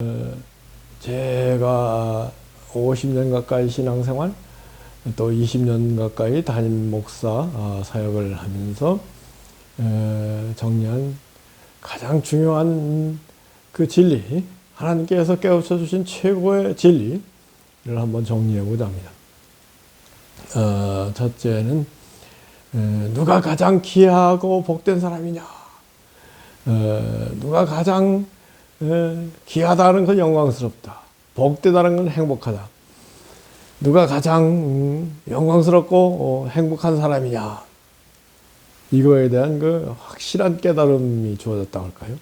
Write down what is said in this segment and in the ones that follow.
어, 제가 50년 가까이 신앙생활 또 20년 가까이 담임 목사 어, 사역을 하면서 에, 정리한 가장 중요한 그 진리 하나님께서 깨우쳐 주신 최고의 진리를 한번 정리해 보자 합니다. 어, 첫째는 에, 누가 가장 귀하고 복된 사람이냐? 어, 누가 가장 에, 귀하다는 건 영광스럽다. 복되다는 건 행복하다. 누가 가장 음, 영광스럽고 어, 행복한 사람이냐? 이거에 대한 그 확실한 깨달음이 주어졌다고 할까요?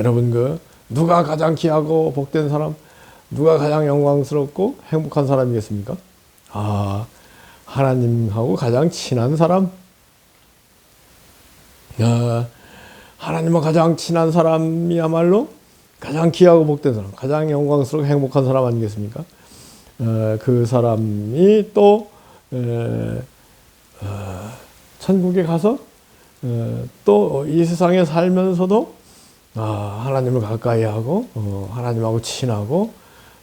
여러분 그 누가 가장 귀하고 복된 사람, 누가 가장 영광스럽고 행복한 사람이겠습니까? 아, 하나님하고 가장 친한 사람. 아, 하나님과 가장 친한 사람이야말로 가장 귀하고 복된 사람, 가장 영광스럽고 행복한 사람 아니겠습니까? 어, 그 사람이 또 에, 어, 천국에 가서 어, 또이 세상에 살면서도 아, 하나님을 가까이 하고 어, 하나님하고 친하고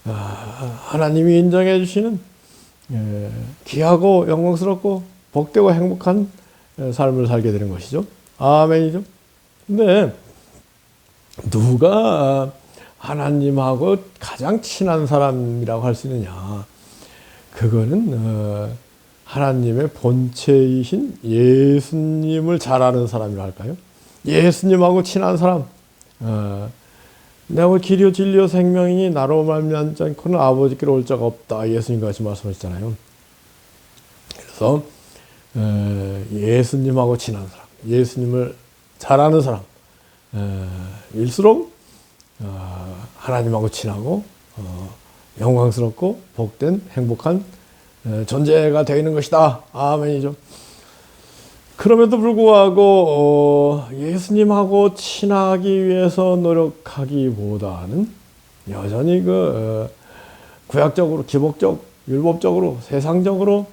아, 하나님이 인정해 주시는 에, 귀하고 영광스럽고 복되고 행복한 에, 삶을 살게 되는 것이죠. 아멘이죠. 근데 누가 하나님하고 가장 친한 사람이라고 할 수 있느냐? 그거는 어, 하나님의 본체이신 예수님을 잘 아는 사람이라 할까요? 예수님하고 친한 사람. 어, 내가 길이요 진리요 생명이니 나로 말미암지 않고는 아버지께로 올 자가 없다. 예수님 같이 말씀하셨잖아요. 그래서 어, 예수님하고 친한 사람, 예수님을 잘 아는 사람, 어, 일수록 어, 하나님하고 친하고 어, 영광스럽고 복된 행복한 어, 존재가 되는 것이다. 아멘이죠. 그럼에도 불구하고 어, 예수님하고 친하기 위해서 노력하기보다는 여전히 그 어, 구약적으로 기복적 율법적으로 세상적으로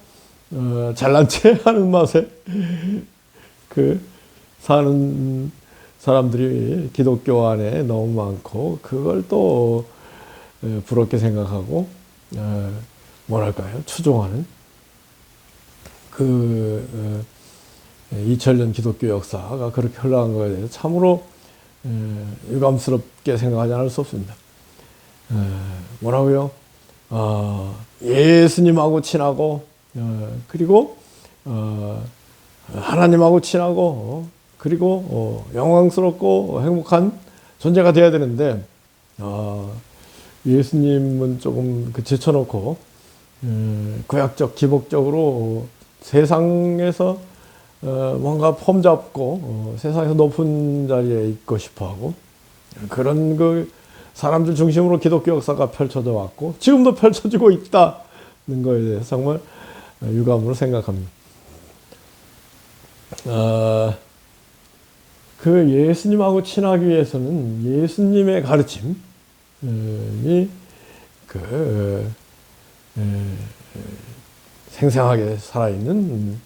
어, 잘난 체 하는 맛에 그 사는 사람들이 기독교 안에 너무 많고 그걸 또 어, 부럽게 생각하고 어, 뭐랄까요 추종하는 그 어, 2000년 기독교 역사가 그렇게 흘러간 것에 대해서 참으로 어, 유감스럽게 생각하지 않을 수 없습니다. 어, 뭐라고요? 어, 예수님하고 친하고 어, 그리고 어, 하나님하고 친하고 어, 그리고 어, 영광스럽고 행복한 존재가 되어야 되는데 어, 예수님은 조금 그 제쳐놓고 음, 구약적 기복적으로 세상에서 어, 뭔가 폼 잡고 어, 세상에서 높은 자리에 있고 싶어하고 그런 그 사람들 중심으로 기독교 역사가 펼쳐져 왔고 지금도 펼쳐지고 있다는 거에 대해서 정말 유감으로 생각합니다. 어, 그 예수님하고 친하기 위해서는 예수님의 가르침이 그 에, 생생하게 살아있는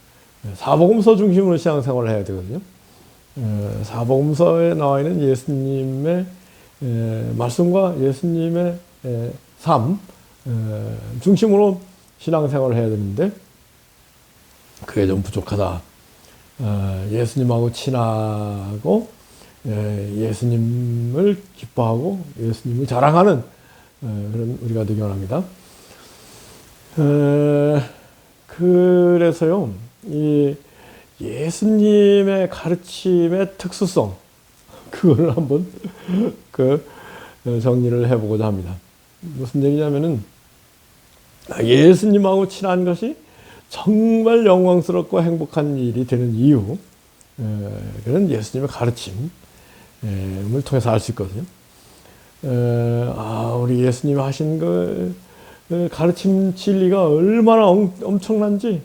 사복음서 중심으로 신앙생활을 해야 되거든요. 에, 사복음서에 나와 있는 예수님의 에, 말씀과 예수님의 에, 삶 에, 중심으로 신앙생활을 해야 되는데 그게 좀 부족하다. 어, 예수님하고 친하고 예, 예수님을 기뻐하고 예수님을 자랑하는 어, 그런 우리가 되기 원합니다. 어, 그래서요, 이 예수님의 가르침의 특수성, 그거를 한번 그 정리를 해보고자 합니다. 무슨 얘기냐면은 예수님하고 친한 것이 정말 영광스럽고 행복한 일이 되는 이유, 그런 예수님의 가르침을 통해서 알 수 있거든요. 아, 우리 예수님이 하신 그 가르침 진리가 얼마나 엄, 청난지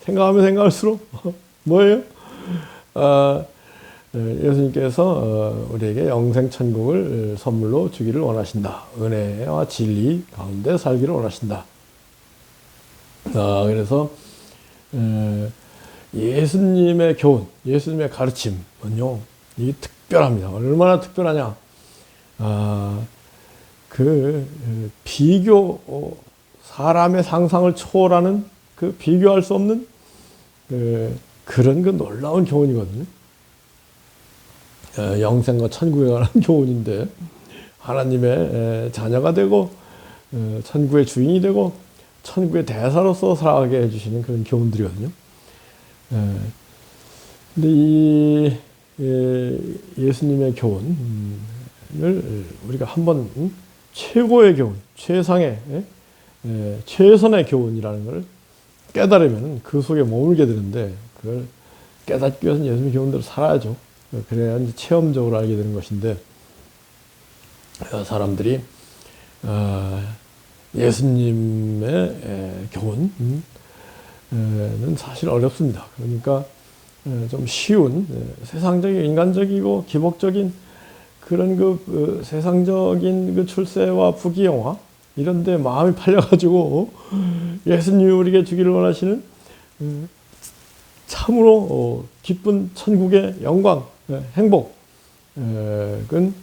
생각하면 생각할수록 뭐예요? 아, 예수님께서 우리에게 영생 천국을 선물로 주기를 원하신다. 은혜와 진리 가운데 살기를 원하신다. 아, 그래서 예수님의 교훈, 예수님의 가르침은요, 이게 특별합니다. 얼마나 특별하냐? 아, 그 어, 비교 어, 사람의 상상을 초월하는 그 비교할 수 없는 그 그런 그 놀라운 교훈이거든요. 어, 영생과 천국에 관한 교훈인데 하나님의 에, 자녀가 되고 어, 천국의 주인이 되고 천국의 대사로서 살아가게 해주시는 그런 교훈들이거든요. 에, 근데 이 예, 예수님의 교훈을 우리가 한번 음, 최고의 교훈, 최상의 예? 예, 최선의 교훈이라는 걸 깨달으면 그 속에 머물게 되는데 그걸 깨닫기 위해서는 예수님의 교훈대로 살아야죠. 그래야 이제 체험적으로 알게 되는 것인데 어, 사람들이 어, 예수님의 에, 교훈은 음, 사실 어렵습니다. 그러니까 에, 좀 쉬운 에, 세상적인 인간적이고 기복적인 그런 그, 그 세상적인 그 출세와 부귀영화 이런데 마음이 팔려가지고 예수님이 우리에게 주기를 원하시는 음, 참으로 어, 기쁜 천국의 영광, 예, 행복, 그건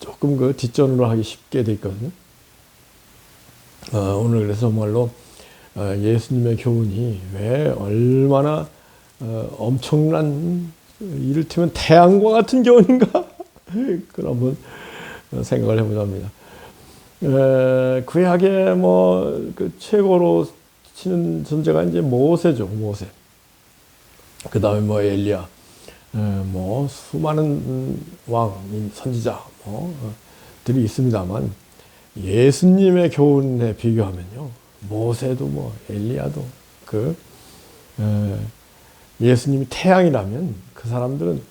조금 그 뒷전으로 하기 쉽게 돼 있거든요. 어, 오늘 그래서 정말로 어, 예수님의 교훈이 왜 얼마나 엄청난 이를테면 태양과 같은 교훈인가? 그런 한번 생각을 해보자 합니다. 구약의 뭐그 최고로 치는 존재가 이제 모세죠, 모세. 그 다음에 뭐 엘리야, 뭐 수많은 왕, 선지자 뭐들이 있습니다만 예수님의 교훈에 비교하면요, 모세도 뭐 엘리야도 그 예수님이 태양이라면 그 사람들은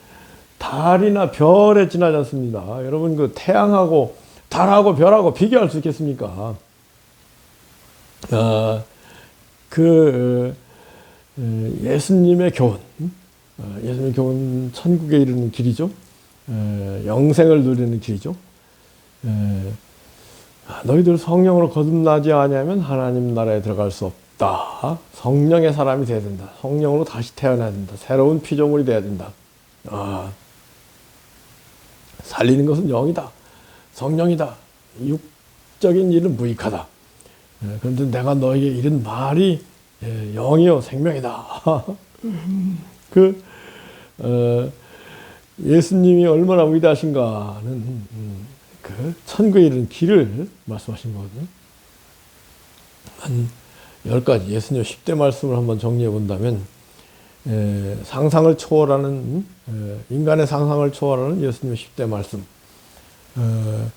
달이나 별에 지나지 않습니다. 여러분 그 태양하고 달하고 별하고 비교할 수 있겠습니까? 아, 그 어, 예수님의 교훈, 어, 예수님의 교훈 천국에 이르는 길이죠. 어, 영생을 누리는 길이죠. 아, 너희들 성령으로 거듭나지 않으면 하나님 나라에 들어갈 수 없다. 성령의 사람이 되어야 된다. 성령으로 다시 태어나야 된다. 새로운 피조물이 되어야 된다. 아, 살리는 것은 영이다. 성령이다. 육적인 일은 무익하다. 그런데 내가 너에게 이런 말이 예, 영이요 생명이다. 그 어, 예수님이 얼마나 위대하신가는 음, 그 천국에 이르는 길을 말씀하신 거거든요. 한열 가지 예수님 10대 말씀을 한번 정리해 본다면 에, 상상을 초월하는 에, 인간의 상상을 초월하는 예수님의 10대 말씀. 에,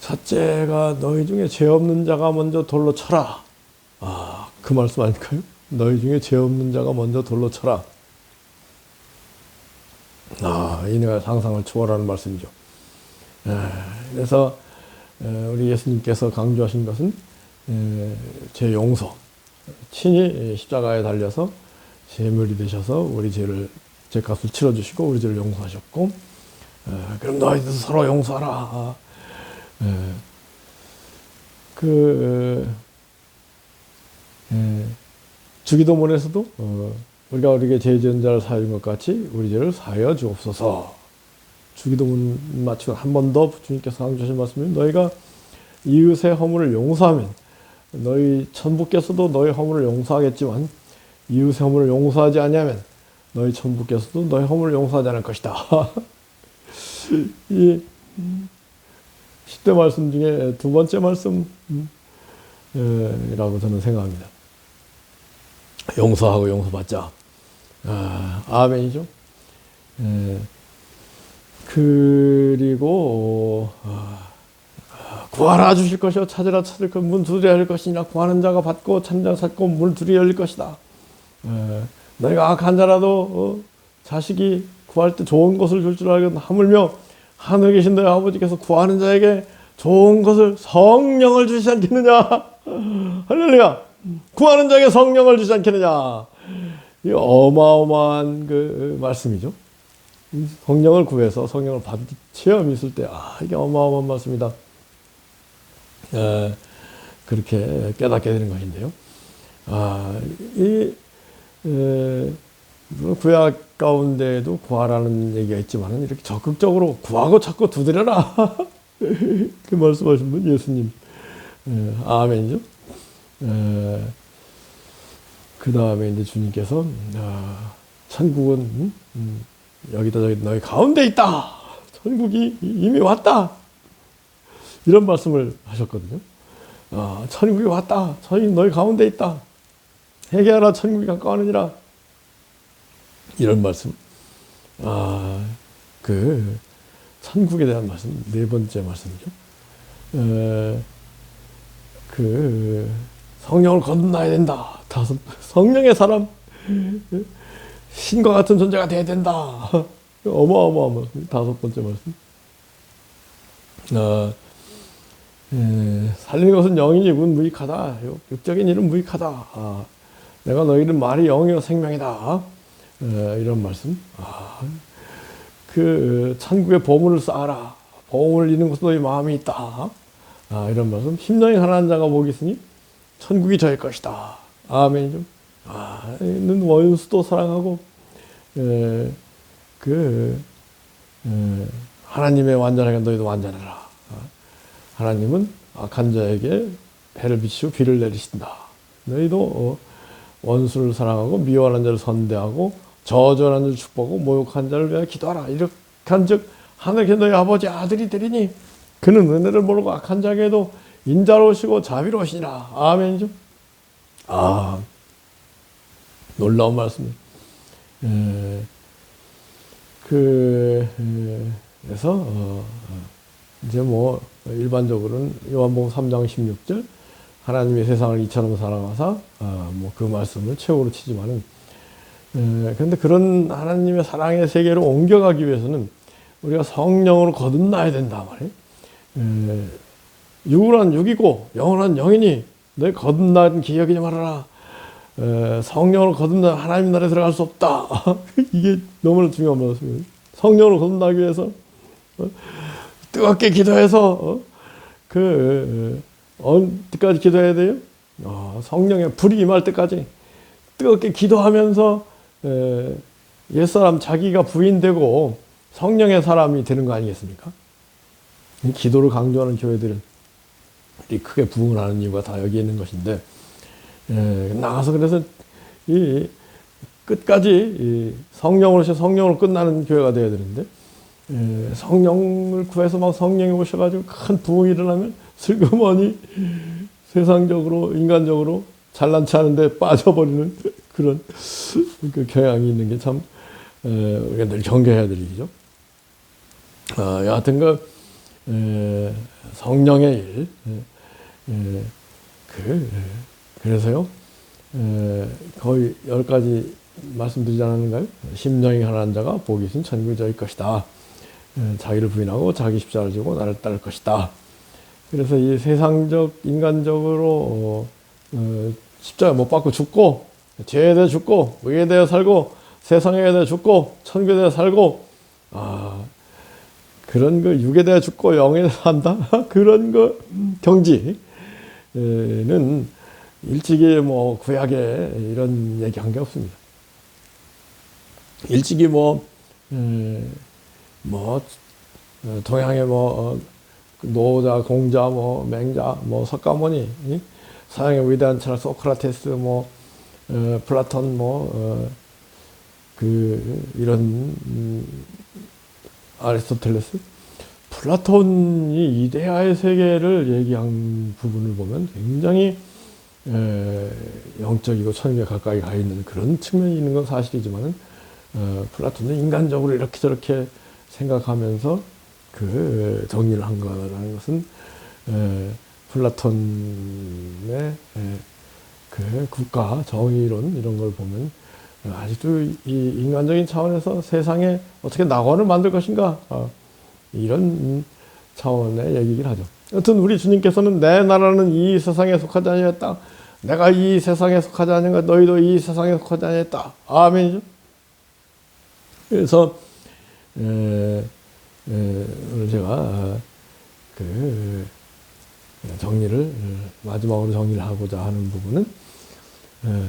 첫째가 너희 중에 죄 없는 자가 먼저 돌로 쳐라. 아, 그 말씀 아닐까요? 너희 중에 죄 없는 자가 먼저 돌로 쳐라. 아, 이내가 상상을 초월하는 말씀이죠. 에, 그래서 에, 우리 예수님께서 강조하신 것은 에, 제 용서, 친히 십자가에 달려서 제물이 되셔서 우리 죄를 제 값을 치러주시고 우리 죄를 용서하셨고, 그럼 너희들 서로 용서하라. 그 예, 주기도문에서도 어, 우리가 우리에게 죄 지은 자를 사하는 것 같이 우리 죄를 사하여 주옵소서. 주기도문 마치고 한 번 더 주님께서 강조하신 말씀이 너희가 이웃의 허물을 용서하면 너희 천부께서도 너희 허물을 용서하겠지만 이웃의 허물을 용서하지 아니하면 너희 천부께서도 너희 허물을 용서하지 않을 것이다. 이 10대 말씀 중에 두 번째 말씀이라고 저는 생각합니다. 용서하고 용서받자. 아, 아멘이죠. 에, 그리고 어, 구하라 주실 것이요 찾으라 찾을 것, 문 두드려 열 것이니라 구하는 자가 받고 찾는 자가 찾고 문 두드려 열릴 것이다. 에, 너희가 악한 자라도 어, 자식이 구할 때 좋은 것을 줄 줄 알고 하물며 하늘에 계신 너희 아버지께서 구하는 자에게 좋은 것을 성령을 주시지 않겠느냐. 할렐루야. 구하는 자에게 성령을 주지 않겠느냐. 이 어마어마한 그 말씀이죠. 성령을 구해서 성령을 받은 체험이 있을 때, 아, 이게 어마어마한 말씀이다. 에, 그렇게 깨닫게 되는 것인데요. 아, 이, 에, 구약 가운데에도 구하라는 얘기가 있지만 이렇게 적극적으로 구하고 찾고 두드려라. 그 말씀하신 분 예수님. 예, 아멘이죠. 그 다음에 이제 주님께서 아, 천국은 음, 음, 여기다 저기 너희 가운데 있다. 천국이 이미 왔다. 이런 말씀을 하셨거든요. 아, 천국이 왔다. 저희 너희 가운데 있다. 회개하라 천국이 가까워하느니라. 이런 말씀. 아, 그 천국에 대한 말씀 네 번째 말씀이죠. 에, 그 성령을 거듭나야 된다. 다섯 성령의 사람 신과 같은 존재가 돼야 된다. 어마어마어마 다섯 번째 말씀. 어, 에, 살리는 것은 영이니 은 무익하다. 육적인 일은 무익하다. 아, 내가 너희는 말이 영이요 생명이다. 에, 이런 말씀. 아, 그 천국의 보물을 쌓아라. 보물을 잃는 것도 너희 마음이 있다. 아, 이런 말씀. 심령이 가난한 자가 복이 있으니 천국이 저의 것이다. 아멘이죠. 아, 는 원수도 사랑하고, 에, 그, 에, 하나님의 완전하게 너희도 완전해라. 아, 하나님은 악한 자에게 해를 비추고 비를 내리신다. 너희도 어, 원수를 사랑하고 미워하는 자를 선대하고 저주하는 자를 축복하고 모욕한 자를 위하여 기도하라. 이렇게 한즉 하늘에 너희 아버지 아들이 되리니 그는 은혜를 모르고 악한 자에게도 인자로우시고 자비로우시니라. 아멘이죠. 아, 놀라운 말씀입니다. 에, 그, 에, 그래서, 어, 어, 이제 뭐, 일반적으로는 요한복음 3장 16절, 하나님의 세상을 이처럼 사랑하사, 어, 뭐 그 말씀을 최고로 치지만은, 에, 그런데 그런 하나님의 사랑의 세계로 옮겨가기 위해서는 우리가 성령으로 거듭나야 된다 말이에요. 에, 육은 육이고 영원한 영이니 너 거듭난 기억이지 말아라. 에, 성령으로 거듭나 하나님 나라에 들어갈 수 없다. 이게 너무나 중요한 말씀이에요. 성령으로 거듭나기 위해서 어, 뜨겁게 기도해서 어, 그 언제까지 기도해야 돼요? 어, 성령의 불이 임할 때까지 뜨겁게 기도하면서 에, 옛사람 자기가 부인되고 성령의 사람이 되는 거 아니겠습니까? 기도를 강조하는 교회들은 크게 부흥을 하는 이유가 다 여기 있는 것인데 에, 나가서 그래서 이 끝까지 이 성령으로서 성령으로 끝나는 교회가 되어야 되는데 에, 성령을 구해서 막 성령이 오셔가지고 큰 부흥이 일어나면 슬그머니 세상적으로 인간적으로 잘난 체하는데 빠져버리는 그런 그 경향이 있는 게 참 우리가 늘 경계해야 될 일이죠. 아, 여하튼 그 에, 성령의 일, 에, 그 그래서요 에, 거의 열 가지 말씀드리지 않았는가요? 심령이 가난한 자가 복이 있은 천국이 저일 것이다. 에, 자기를 부인하고 자기 십자가를 지고 나를 따를 것이다. 그래서 이 세상적 인간적으로 어, 어, 십자가 못 받고 죽고 죄에 대해 죽고 의에 대해 살고 세상에 대해 죽고 천국에 대해 살고 아 그런 그 육에 대해 죽고 영에 대해 산다 그런 그 경지는 일찍이 뭐 구약에 이런 얘기한 게 없습니다. 일찍이 뭐, 뭐, 동양의 뭐, 어, 노자, 공자, 뭐, 맹자, 뭐, 석가모니, 서양의 위대한 철학 소크라테스, 뭐, 어, 플라톤, 뭐, 어, 그, 이런, 음, 아리스토텔레스? 플라톤이 이데아의 세계를 얘기한 부분을 보면 굉장히 에, 영적이고 천국에 가까이 가 있는 그런 측면이 있는 건 사실이지만은 어, 플라톤은 인간적으로 이렇게 저렇게 생각하면서 그 정리를 한 거라는 것은 에, 플라톤의 에, 그 국가 정의론 이런 걸 보면 아직도 이 인간적인 차원에서 세상에 어떻게 낙원을 만들 것인가 어, 이런 차원의 얘기긴 하죠. 여튼 우리 주님께서는 내 나라는 이 세상에 속하지 아니했다. 내가 이 세상에 속하지 아니한가 너희도 이 세상에 속하지 아니했다. 아멘이죠. 그래서 에, 에, 오늘 제가 그 정리를 마지막으로 정리를 하고자 하는 부분은 에,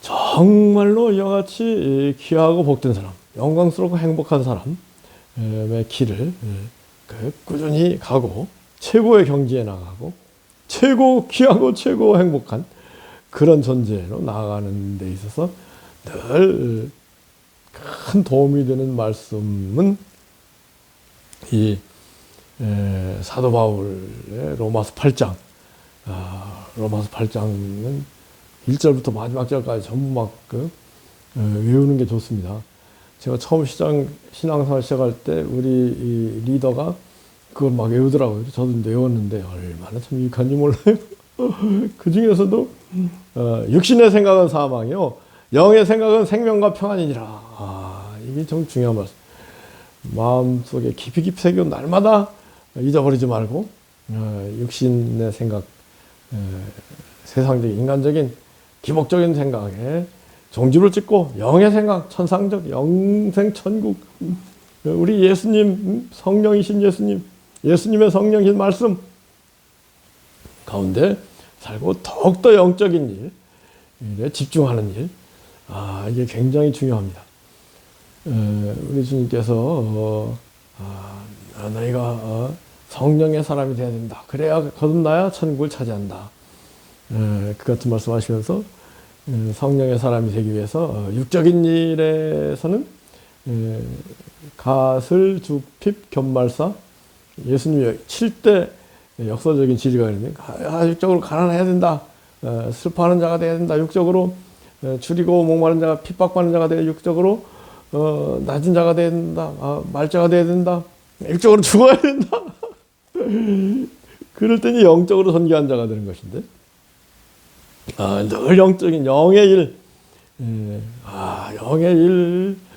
정말로 이와 같이 귀하고 복된 사람, 영광스럽고 행복한 사람의 길을 그 꾸준히 가고 최고의 경지에 나가고 최고 귀하고 최고 행복한 그런 존재로 나아가는 데 있어서 늘 큰 도움이 되는 말씀은 이 에, 사도 바울의 로마서 8장 아, 로마서 8장은 1절부터 마지막 절까지 전부 막그 외우는 게 좋습니다. 제가 처음 시장 신앙생활 시작할 때 우리 이 리더가 그걸 막 외우더라고요. 저도 외웠는데 얼마나 참 유익한지 몰라요. 그 중에서도 어, 육신의 생각은 사망이요, 영의 생각은 생명과 평안이니라. 아, 이게 좀 중요한 말씀. 마음 속에 깊이 깊이 새겨 날마다 잊어버리지 말고 어, 육신의 생각, 어, 세상적인 인간적인 기복적인 생각에 종지를 찍고 영의 생각, 천상적 영생 천국 우리 예수님 성령이신 예수님 예수님의 성령이신 말씀 가운데 살고 더욱더 영적인 일에 집중하는 일, 아 이게 굉장히 중요합니다. 에, 우리 주님께서 어, 아, 너희가 어, 성령의 사람이 되어야 된다. 그래야 거듭나야 천국을 차지한다. 에, 그 같은 말씀 하시면서 에, 성령의 사람이 되기 위해서 어, 육적인 일에서는 에, 갓을 주핍 견말사 예수님이 7대 역사적인 진리가 있는데 아, 육적으로 가난해야 된다. 어, 슬퍼하는 자가 돼야 된다. 육적으로 어, 줄이고 목마른 자가 핍박받는 자가 돼야 육적으로 어, 낮은 자가 돼야 된다. 아, 말자가 돼야 된다. 육적으로 죽어야 된다. 그럴 때니 영적으로 선교한 자가 되는 것인데 아, 늘 영적인 영의 일, 예, 아, 영의 일, 예,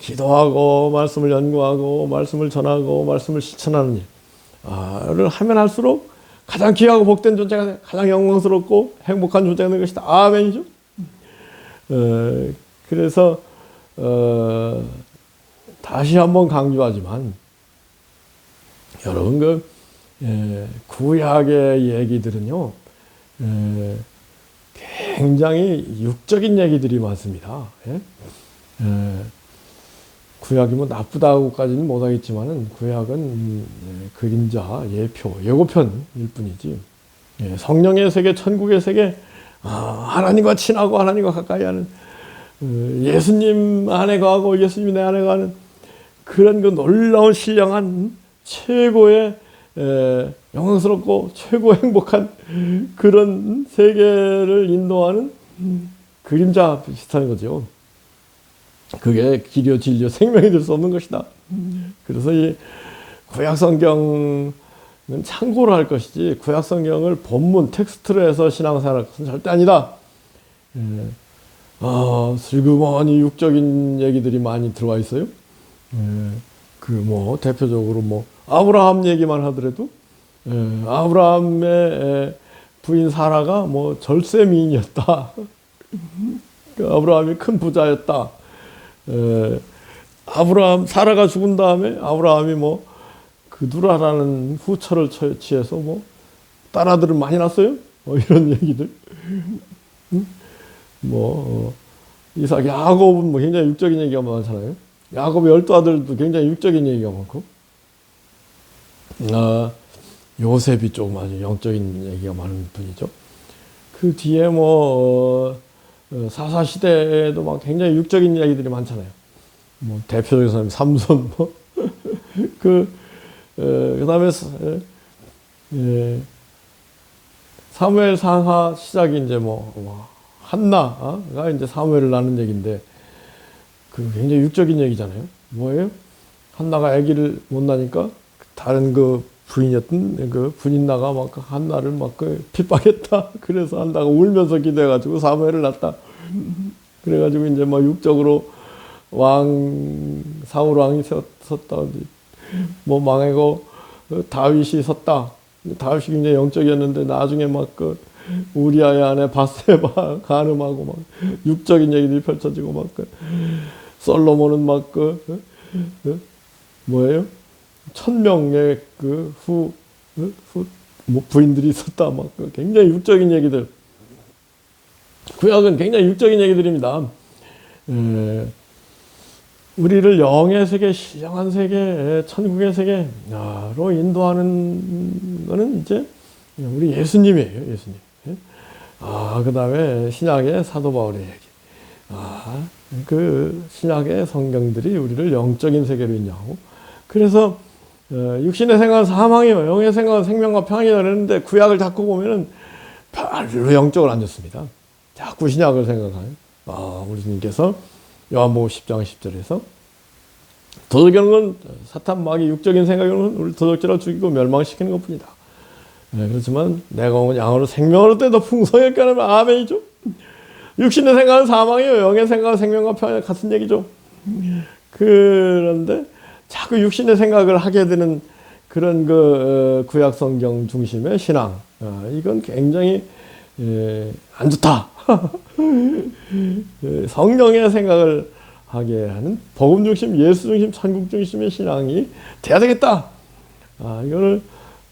기도하고 말씀을 연구하고 말씀을 전하고 말씀을 실천하는 일. 아,를 하면 할수록 가장 귀하고 복된 존재가 돼. 가장 영광스럽고 행복한 존재가 되는 것이다. 아멘이죠. 어, 그래서 어, 다시 한번 강조하지만 여러분 그 예, 구약의 얘기들은요 예, 굉장히 육적인 얘기들이 많습니다. 예? 예, 구약이 뭐 나쁘다고까지는 못하겠지만은 구약은 음, 예, 그림자, 예표, 예고편일 뿐이지. 예, 성령의 세계, 천국의 세계, 아, 하나님과 친하고 하나님과 가까이 하는 어, 예수님 안에 가고 예수님이 내 안에 가는 그런 그 놀라운 신령한 최고의 에, 영광스럽고 최고 행복한 그런 세계를 인도하는 그림자 비슷한 거죠. 그게 길이요 진리요 생명이 될 수 없는 것이다. 그래서 이 구약 성경은 참고로 할 것이지 구약 성경을 본문 텍스트로 해서 신앙생활 할 것은 절대 아니다. 예. 아, 슬그머니 육적인 얘기들이 많이 들어와 있어요. 예. 그뭐 대표적으로 뭐 아브라함 얘기만 하더라도 예. 아브라함의 부인 사라가 뭐 절세 미인이었다. 그 아브라함이 큰 부자였다. 에, 아브라함 사라가 죽은 다음에 아브라함이 뭐 그두라라는 후처를 취해서 뭐 딸아들을 많이 낳았어요. 뭐 이런 얘기들. 뭐 어, 이삭 야곱은 뭐 굉장히 육적인 얘기가 많잖아요. 야곱의 열두 아들도 굉장히 육적인 얘기가 많고. 아, 요셉이 조금 아주 영적인 얘기가 많은 분이죠. 그 뒤에 뭐 어, 사사 시대에도 막 굉장히 육적인 이야기들이 많잖아요. 뭐 대표적인 사람이 삼손 뭐그 어, 그다음에 예, 사무엘 상하 시작이 이제 뭐, 뭐 한나가 이제 사무엘을 낳는 얘기인데 그 굉장히 육적인 얘기잖아요. 뭐예요? 한나가 아기를 못 낳으니까 다른 그 부인이었던 그 분인나가 막 한나를 막 그 핍박했다. 그래서 한나가 울면서 기도해가지고 사무엘을 낳다. 그래가지고 이제 뭐 육적으로 왕 사울 왕이 섰다. 뭐 망하고 다윗이 섰다. 다윗이 굉장히 영적이었는데 나중에 막 그 우리아의 아내 바세바 가늠하고 막 육적인 얘기들이 펼쳐지고 막 그 솔로몬은 막그 뭐예요? 천 명의 그 후, 후, 뭐 부인들이 있었다. 막그 굉장히 육적인 얘기들. 구약은 굉장히 육적인 얘기들입니다. 에, 우리를 영의 세계, 신령한 세계, 천국의 세계로 인도하는 거는 이제 우리 예수님이에요, 예수님. 아, 그 다음에 신약의 사도 바울의 얘기. 아, 그 신약의 성경들이 우리를 영적인 세계로 인도하고 그래서 어, 육신의 생각은 사망이요, 영의 생각은 생명과 평안이다 그랬는데 구약을 자꾸 보면은 별로 영적으로 안 좋습니다. 자꾸 신약을 생각하는. 아, 우리 주님께서 요한복음 10장 10절에서 도덕이라는 건 사탄 마귀 육적인 생각으로는 우리 도덕질로 죽이고 멸망시키는 것뿐이다. 네, 그렇지만 내가 온 양으로 생명으로 때더 풍성하게 하면 아멘이죠. 육신의 생각은 사망이요 영의 생각은 생명과 평안 같은 얘기죠. 그런데 자꾸 육신의 생각을 하게 되는 그런 그 어, 구약 성경 중심의 신앙 아, 이건 굉장히 예, 안 좋다. 예, 성령의 생각을 하게 하는 복음 중심, 예수 중심, 천국 중심의 신앙이 돼야 되겠다. 아, 이거를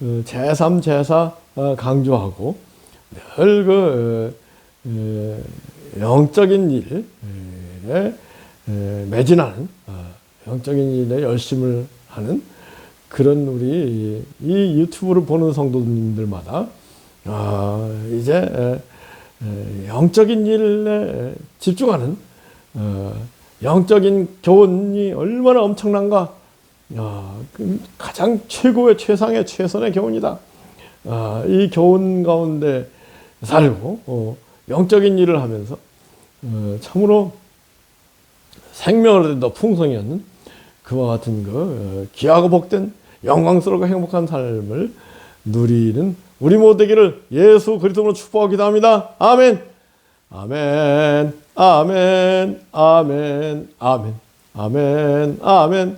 어, 제3, 제4 어, 강조하고 늘그 어, 영적인 일에 에, 매진하는 어, 영적인 일에 열심을 하는 그런 우리 이 유튜브를 보는 성도님들마다 아, 이제 영적인 일에 집중하는 어, 영적인 교훈이 얼마나 엄청난가 아, 그 가장 최고의 최상의 최선의 교훈이다. 아, 이 교훈 가운데 살고 어, 영적인 일을 하면서 어, 참으로 생명을 더 풍성히 얻는 그와 같은 그 어, 귀하고 복된 영광스럽고 행복한 삶을 누리는 우리 모두 되기를 예수 그리스도로 축복하 기도 합니다. 아멘. 아멘. 아멘. 아멘. 아멘. 아멘. 아멘.